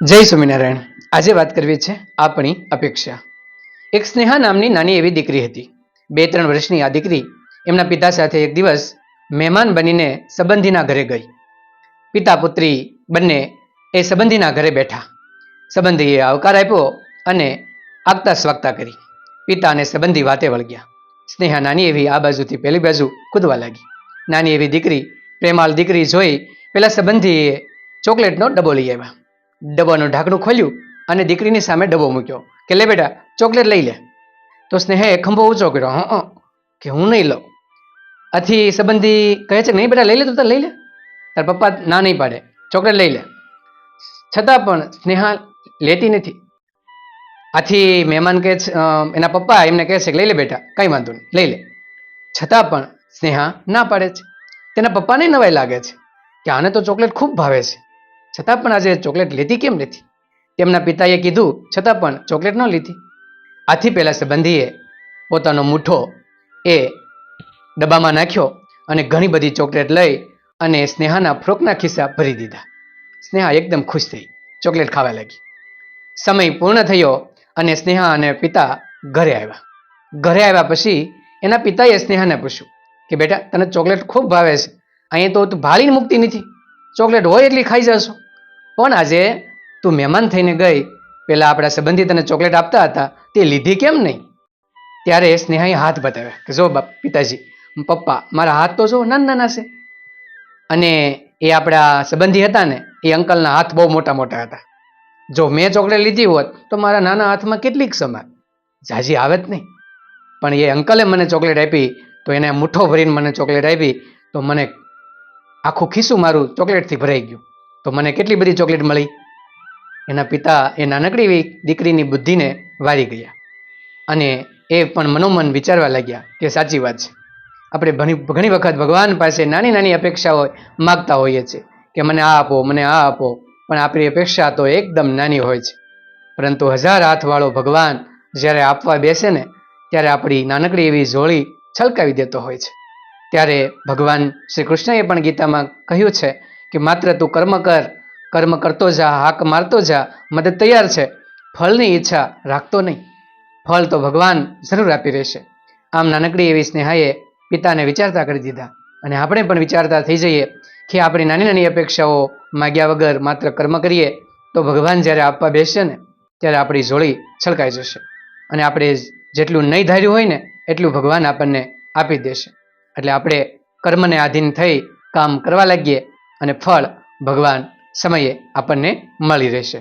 જય સ્વામિનારાયણ. આજે વાત કરવી છે આપણી અપેક્ષા. એક સ્નેહા નામની નાની એવી દીકરી હતી. બે ત્રણ વર્ષની આ દીકરી એમના પિતા સાથે એક દિવસ મહેમાન બનીને સંબંધીના ઘરે ગઈ. પિતા પુત્રી બંને એ સંબંધીના ઘરે બેઠા. સંબંધીએ આવકાર આપ્યો અને આગતા સ્વાગતા કરી. પિતા અને સંબંધી વાતે વળગ્યા. સ્નેહા નાની એવી આ બાજુથી પેલી બાજુ કૂદવા લાગી. નાની એવી દીકરી પ્રેમાળ દીકરી જોઈ પેલા સંબંધીએ ચોકલેટનો ડબ્બો લઈ આવ્યા. ડબ્બાનું ઢાંકણું ખોલ્યું અને દીકરીની સામે ડબ્બો મૂક્યો. કે લે બેટા, ચોકલેટ લઈ લે. તો સ્નેહે ખંભો ઊંચો કર્યો. હં કે હું નહીં લઉં. આથી સંબંધી કહે છે નહીં બેટા, લઈ લે તો તો, લઈ લે. તાર પપ્પા ના નહીં પાડે. ચોકલેટ લઈ લે. છતાં પણ સ્નેહા લેતી નથી. આથી મહેમાન કહે છે એના પપ્પા એમને કહે છે કે, લઈ લે બેટા, કંઈ વાંધો નહીં, લઈ લે. છતાં પણ સ્નેહા ના પાડે છે. તેના પપ્પાને નવાઈ લાગે છે કે આને તો ચોકલેટ ખૂબ ભાવે છે. છતાં પણ આજે ચોકલેટ લીધી કેમ નથી? તેમના પિતાએ કીધું, છતાં પણ ચોકલેટ ન લીધી. આથી પહેલાં સંબંધીએ પોતાનો મુઠ્ઠો એ ડબ્બામાં નાખ્યો અને ઘણી બધી ચોકલેટ લઈ અને સ્નેહાના ફ્રોકના ખિસ્સા ભરી દીધા. સ્નેહા એકદમ ખુશ થઈ, ચોકલેટ ખાવા લાગી. સમય પૂર્ણ થયો અને સ્નેહા અને પિતા ઘરે આવ્યા. ઘરે આવ્યા પછી એના પિતાએ સ્નેહાને પૂછ્યું કે, બેટા, તને ચોકલેટ ખૂબ ભાવે છે. અહીંયા તો તું ભાળીને મૂકતી નથી. ચોકલેટ હોય એટલી ખાઈ જશો. પણ આજે તું મહેમાન થઈને ગઈ, પેલા આપણા સંબંધી તને ચોકલેટ આપતા હતા, તે લીધી કેમ નહીં? ત્યારે સ્નેહાએ હાથ બતાવ્યા કે જો બાપ, પિતાજી, પપ્પા, મારા હાથ તો જો નાના નાના છે. અને એ આપણા સંબંધી હતા ને, એ અંકલના હાથ બહુ મોટા મોટા હતા. જો મેં ચોકલેટ લીધી હોત, તો મારા નાના હાથમાં કેટલીક સમાન. જાજી આવે જ નહીં. પણ એ અંકલે મને ચોકલેટ આપી, તો એને મુઠ્ઠો ભરીને મને ચોકલેટ આપી, તો મને આખું ખિસ્સું મારું ચોકલેટથી ભરાઈ ગયું. તો મને કેટલી બધી ચોકલેટ મળી? એના પિતા, એ નાનકડી એવી દીકરીની બુદ્ધિને વારી ગયા. અને એ પણ મનોમન વિચારવા લાગ્યા કે સાચી વાત છે. આપણે ઘણી ઘણી વખત ભગવાન પાસે નાની નાની અપેક્ષાઓ માગતા હોઈએ છીએ કે મને આ આપો, મને આ આપો, પણ આપણી અપેક્ષા તો એકદમ નાની હોય છે. પરંતુ હજાર હાથવાળો ભગવાન જ્યારે આપવા બેસે ને, ત્યારે આપણી નાનકડી એવી ઝોળી છલકાવી દેતો હોય છે. ત્યારે ભગવાન શ્રી કૃષ્ણએ પણ ગીતામાં કહ્યું છે કે માત્ર તું કર્મ કર, કર્મ કરતો જા, હાક મારતો જા, મદદ તૈયાર છે. ફળની ઈચ્છા રાખતો નહીં. ફળ તો ભગવાન જરૂર આપી રહેશે. આમ નાનકડી એવી સ્નેહાએ પિતાને વિચારતા કરી દીધા. અને આપણે પણ વિચારતા થઈ જઈએ કે આપણી નાની નાની અપેક્ષાઓ માગ્યા વગર માત્ર કર્મ કરીએ તો ભગવાન જ્યારે આપવા બેસશે ને, ત્યારે આપણી જોડી છલકાઈ જશે. અને આપણે જેટલું નહીં ધાર્યું હોય ને, એટલું ભગવાન આપણને આપી દેશે. એટલે આપણે કર્મને આધીન થઈ કામ કરવા લાગીએ અને ફળ ભગવાન સમયે આપણને મળી રહેશે.